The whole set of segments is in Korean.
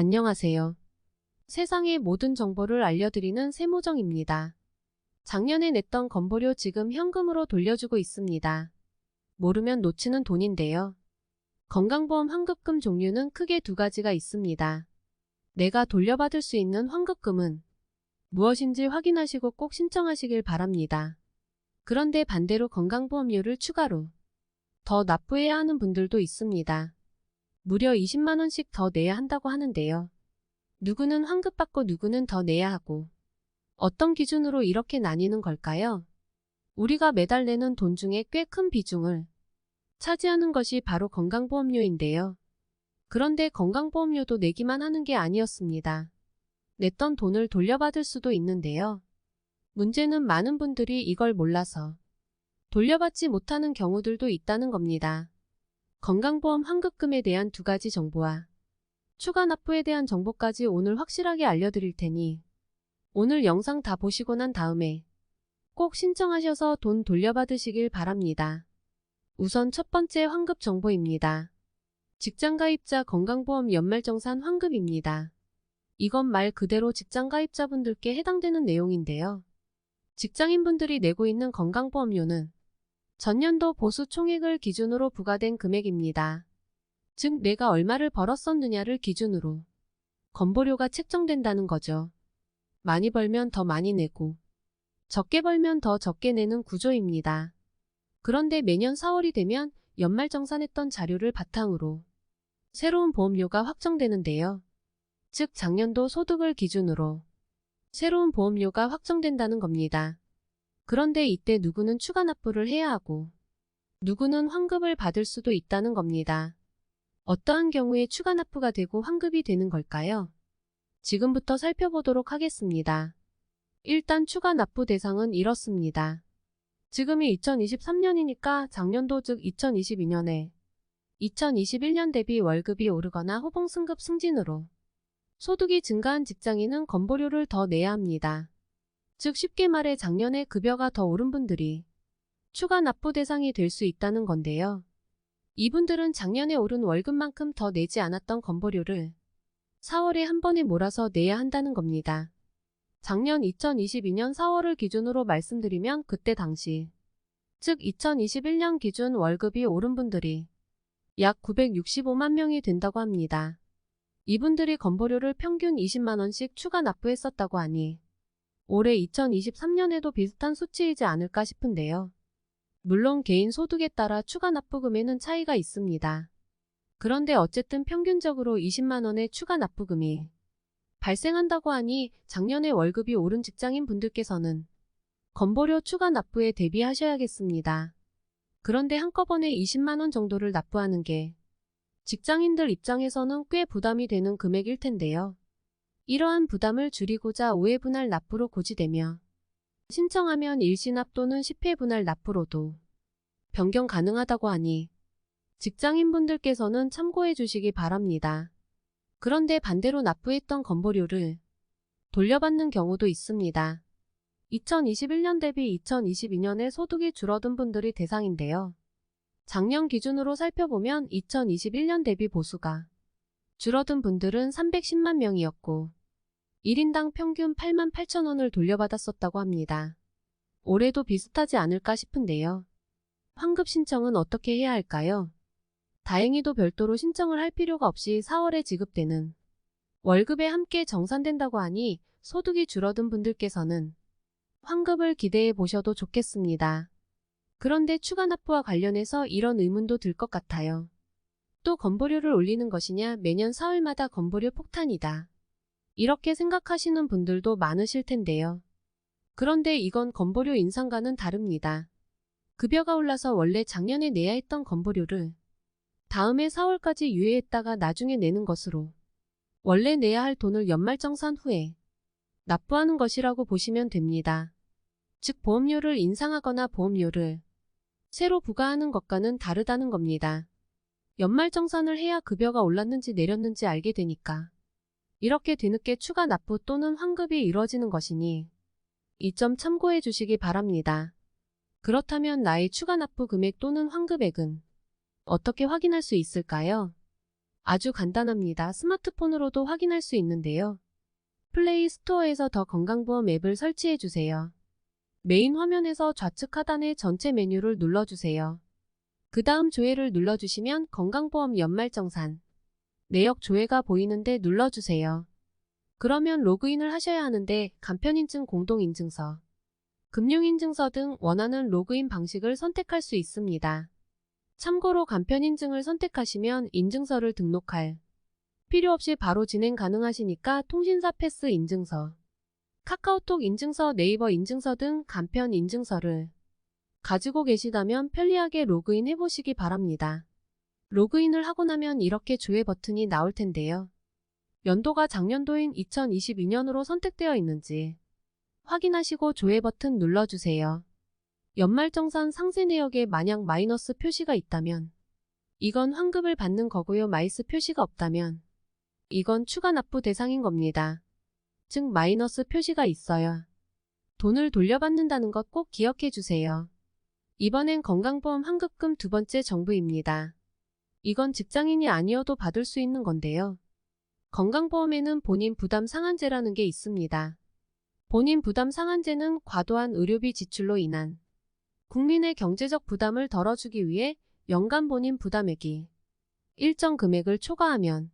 안녕하세요. 세상의 모든 정보를 알려드리는 세모정입니다. 작년에 냈던 건보료 지금 현금으로 돌려주고 있습니다. 모르면 놓치는 돈인데요. 건강보험 환급금 종류는 크게 두 가지가 있습니다. 내가 돌려받을 수 있는 환급금은 무엇인지 확인하시고 꼭 신청하시길 바랍니다. 그런데 반대로 건강보험료를 추가로 더 납부해야 하는 분들도 있습니다. 무려 20만 원씩 더 내야 한다고 하는데요. 누구는 환급받고 누구는 더 내야 하고 어떤 기준으로 이렇게 나뉘는 걸까요? 우리가 매달 내는 돈 중에 꽤 큰 비중을 차지하는 것이 바로 건강보험료인데요. 그런데 건강보험료도 내기만 하는 게 아니었습니다. 냈던 돈을 돌려받을 수도 있는데요. 문제는 많은 분들이 이걸 몰라서 돌려받지 못하는 경우들도 있다는 겁니다. 건강보험 환급금에 대한 두 가지 정보와 추가 납부에 대한 정보까지 오늘 확실하게 알려드릴 테니 오늘 영상 다 보시고 난 다음에 꼭 신청하셔서 돈 돌려받으시길 바랍니다. 우선 첫 번째 환급 정보입니다. 직장가입자 건강보험 연말정산 환급입니다. 이건 말 그대로 직장가입자분들께 해당되는 내용인데요. 직장인분들이 내고 있는 건강보험료는 전년도 보수 총액을 기준으로 부과된 금액입니다. 즉 내가 얼마를 벌었었느냐를 기준으로 건보료가 책정된다는 거죠. 많이 벌면 더 많이 내고 적게 벌면 더 적게 내는 구조입니다. 그런데 매년 4월이 되면 연말 정산했던 자료를 바탕으로 새로운 보험료가 확정되는데요. 즉 작년도 소득을 기준으로 새로운 보험료가 확정된다는 겁니다. 그런데 이때 누구는 추가 납부를 해야 하고 누구는 환급을 받을 수도 있다는 겁니다. 어떠한 경우에 추가 납부가 되고 환급이 되는 걸까요? 지금부터 살펴보도록 하겠습니다. 일단 추가 납부 대상은 이렇습니다. 지금이 2023년이니까 작년도 즉 2022년에 2021년 대비 월급이 오르거나 호봉 승급 승진으로 소득이 증가한 직장인은 건보료를 더 내야 합니다. 즉 쉽게 말해 작년에 급여가 더 오른 분들이 추가 납부 대상이 될 수 있다는 건데요. 이분들은 작년에 오른 월급만큼 더 내지 않았던 건보료를 4월에 한 번에 몰아서 내야 한다는 겁니다. 작년 2022년 4월을 기준으로 말씀드리면 그때 당시 즉 2021년 기준 월급이 오른 분들이 약 965만 명이 된다고 합니다. 이분들이 건보료를 평균 20만원씩 추가 납부했었다고 하니 올해 2023년에도 비슷한 수치이지 않을까 싶은데요. 물론 개인 소득에 따라 추가 납부금에는 차이가 있습니다. 그런데 어쨌든 평균적으로 20만원의 추가 납부금이 발생한다고 하니 작년에 월급이 오른 직장인 분들께서는 건보료 추가 납부에 대비하셔야겠습니다. 그런데 한꺼번에 20만원 정도를 납부하는 게 직장인들 입장에서는 꽤 부담이 되는 금액일 텐데요. 이러한 부담을 줄이고자 5회 분할 납부로 고지되며 신청하면 일시납 또는 10회 분할 납부로도 변경 가능하다고 하니 직장인분들께서는 참고해 주시기 바랍니다. 그런데 반대로 납부했던 건보료를 돌려받는 경우도 있습니다. 2021년 대비 2022년에 소득이 줄어든 분들이 대상인데요. 작년 기준으로 살펴보면 2021년 대비 보수가 줄어든 분들은 310만 명이었고 1인당 평균 8만 8천 원을 돌려받았었다고 합니다. 올해도 비슷하지 않을까 싶은데요. 환급 신청은 어떻게 해야 할까요? 다행히도 별도로 신청을 할 필요가 없이 4월에 지급되는 월급에 함께 정산된다고 하니 소득이 줄어든 분들께서는 환급을 기대해 보셔도 좋겠습니다. 그런데 추가 납부와 관련해서 이런 의문도 들 것 같아요. 또 건보료를 올리는 것이냐 매년 4월마다 건보료 폭탄이다. 이렇게 생각하시는 분들도 많으실 텐데요. 그런데 이건 건보료 인상과는 다릅니다. 급여가 올라서 원래 작년에 내야 했던 건보료를 다음해 4월까지 유예했다가 나중에 내는 것으로 원래 내야 할 돈을 연말정산 후에 납부하는 것이라고 보시면 됩니다. 즉 보험료를 인상하거나 보험료를 새로 부과하는 것과는 다르다는 겁니다. 연말정산을 해야 급여가 올랐는지 내렸는지 알게 되니까 이렇게 뒤늦게 추가 납부 또는 환급이 이루어지는 것이니 이 점 참고해 주시기 바랍니다. 그렇다면 나의 추가 납부 금액 또는 환급액은 어떻게 확인할 수 있을까요? 아주 간단합니다. 스마트폰으로도 확인할 수 있는데요. 플레이 스토어에서 더 건강보험 앱을 설치해 주세요. 메인 화면에서 좌측 하단의 전체 메뉴를 눌러주세요. 그 다음 조회를 눌러주시면 건강보험 연말정산, 내역 조회가 보이는데 눌러주세요. 그러면 로그인을 하셔야 하는데 간편인증 공동인증서, 금융인증서 등 원하는 로그인 방식을 선택할 수 있습니다. 참고로 간편인증을 선택하시면 인증서를 등록할 필요 없이 바로 진행 가능하시니까 통신사 패스 인증서, 카카오톡 인증서, 네이버 인증서 등 간편 인증서를 가지고 계시다면 편리하게 로그인 해보시기 바랍니다. 로그인을 하고 나면 이렇게 조회 버튼이 나올 텐데요. 연도가 작년도인 2022년으로 선택되어 있는지 확인하시고 조회 버튼 눌러주세요. 연말정산 상세 내역에 만약 마이너스 표시가 있다면 이건 환급을 받는 거고요. 마이스 표시가 없다면 이건 추가 납부 대상인 겁니다. 즉 마이너스 표시가 있어요. 돈을 돌려받는다는 것 꼭 기억해 주세요. 이번엔 건강보험 환급금 두 번째 정부입니다. 이건 직장인이 아니어도 받을 수 있는 건데요. 건강보험에는 본인 부담 상한제라는 게 있습니다. 본인 부담 상한제는 과도한 의료비 지출로 인한 국민의 경제적 부담을 덜어주기 위해 연간 본인 부담액이 일정 금액을 초과하면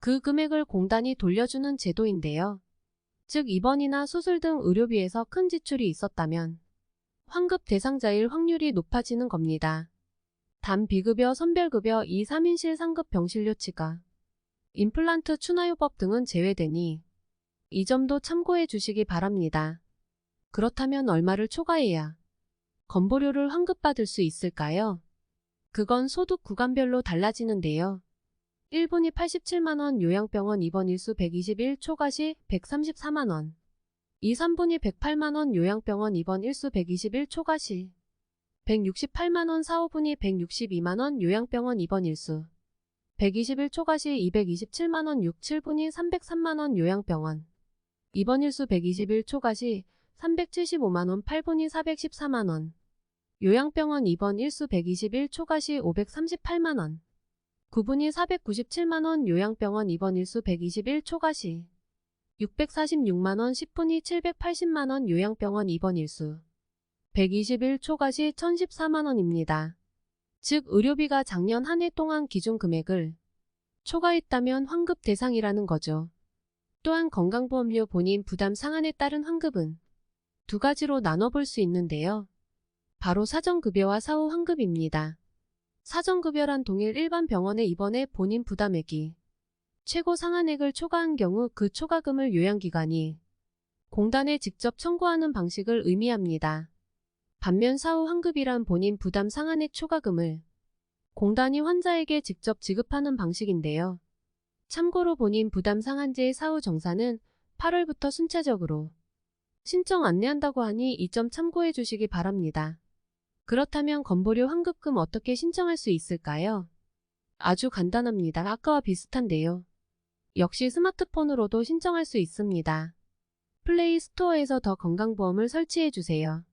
그 금액을 공단이 돌려주는 제도인데요. 즉 입원이나 수술 등 의료비에서 큰 지출이 있었다면 환급 대상자일 확률이 높아지는 겁니다. 단 비급여, 선별급여, 2, 3인실 상급 병실료치가 임플란트 추나요법 등은 제외되니 이 점도 참고해 주시기 바랍니다. 그렇다면 얼마를 초과해야 건보료를 환급받을 수 있을까요? 그건 소득 구간별로 달라지는데요. 1분이 87만원 요양병원 입원 일수 121 초과시 134만원 2, 3분이 108만원 요양병원 입원 일수 121 초과시 168만원 4, 5분이 162만원 요양병원 입원 일수. 121 초과시 227만원 6, 7분이 303만원 요양병원. 입원 일수 121 초과시 375만원 8분이 414만원. 요양병원 입원 일수 121 초과시 538만원. 9분이 497만원 요양병원 입원 일수 121 초과시 646만원 10분이 780만원 요양병원 입원 일수 121 초과시 1014만원입니다. 즉 의료비가 작년 한 해 동안 기준 금액을 초과했다면 환급 대상이라는 거죠. 또한 건강보험료 본인 부담 상한에 따른 환급은 두 가지로 나눠볼 수 있는데요. 바로 사전급여와 사후 환급입니다. 사전급여란 동일 일반 병원에 입원해 본인 부담액이 최고 상한액을 초과한 경우 그 초과금을 요양기관이 공단에 직접 청구하는 방식을 의미합니다. 반면 사후 환급이란 본인 부담 상한액 초과금을 공단이 환자에게 직접 지급하는 방식인데요. 참고로 본인 부담 상한제의 사후 정산은 8월부터 순차적으로 신청 안내한다고 하니 이 점 참고해 주시기 바랍니다. 그렇다면 건보료 환급금 어떻게 신청할 수 있을까요? 아주 간단합니다. 아까와 비슷한데요. 역시 스마트폰으로도 신청할 수 있습니다. 플레이 스토어에서 더 건강보험을 설치해 주세요.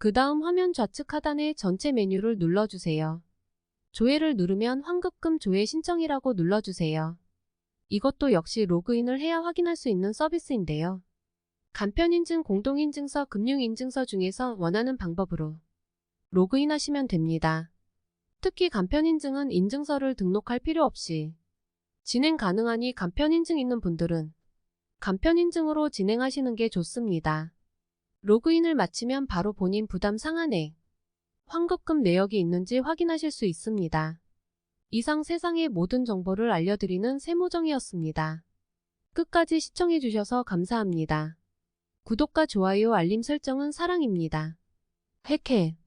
그 다음 화면 좌측 하단의 전체 메뉴를 눌러주세요. 조회를 누르면 환급금 조회 신청이라고 눌러주세요. 이것도 역시 로그인을 해야 확인할 수 있는 서비스인데요. 간편인증 공동인증서 금융인증서 중에서 원하는 방법으로 로그인하시면 됩니다. 특히 간편인증은 인증서를 등록할 필요 없이 진행 가능하니 간편인증 있는 분들은 간편인증으로 진행하시는 게 좋습니다. 로그인을 마치면 바로 본인 부담 상한액, 환급금 내역이 있는지 확인하실 수 있습니다. 이상 세상의 모든 정보를 알려드리는 세모정이었습니다. 끝까지 시청해주셔서 감사합니다. 구독과 좋아요 알림 설정은 사랑입니다. 핵해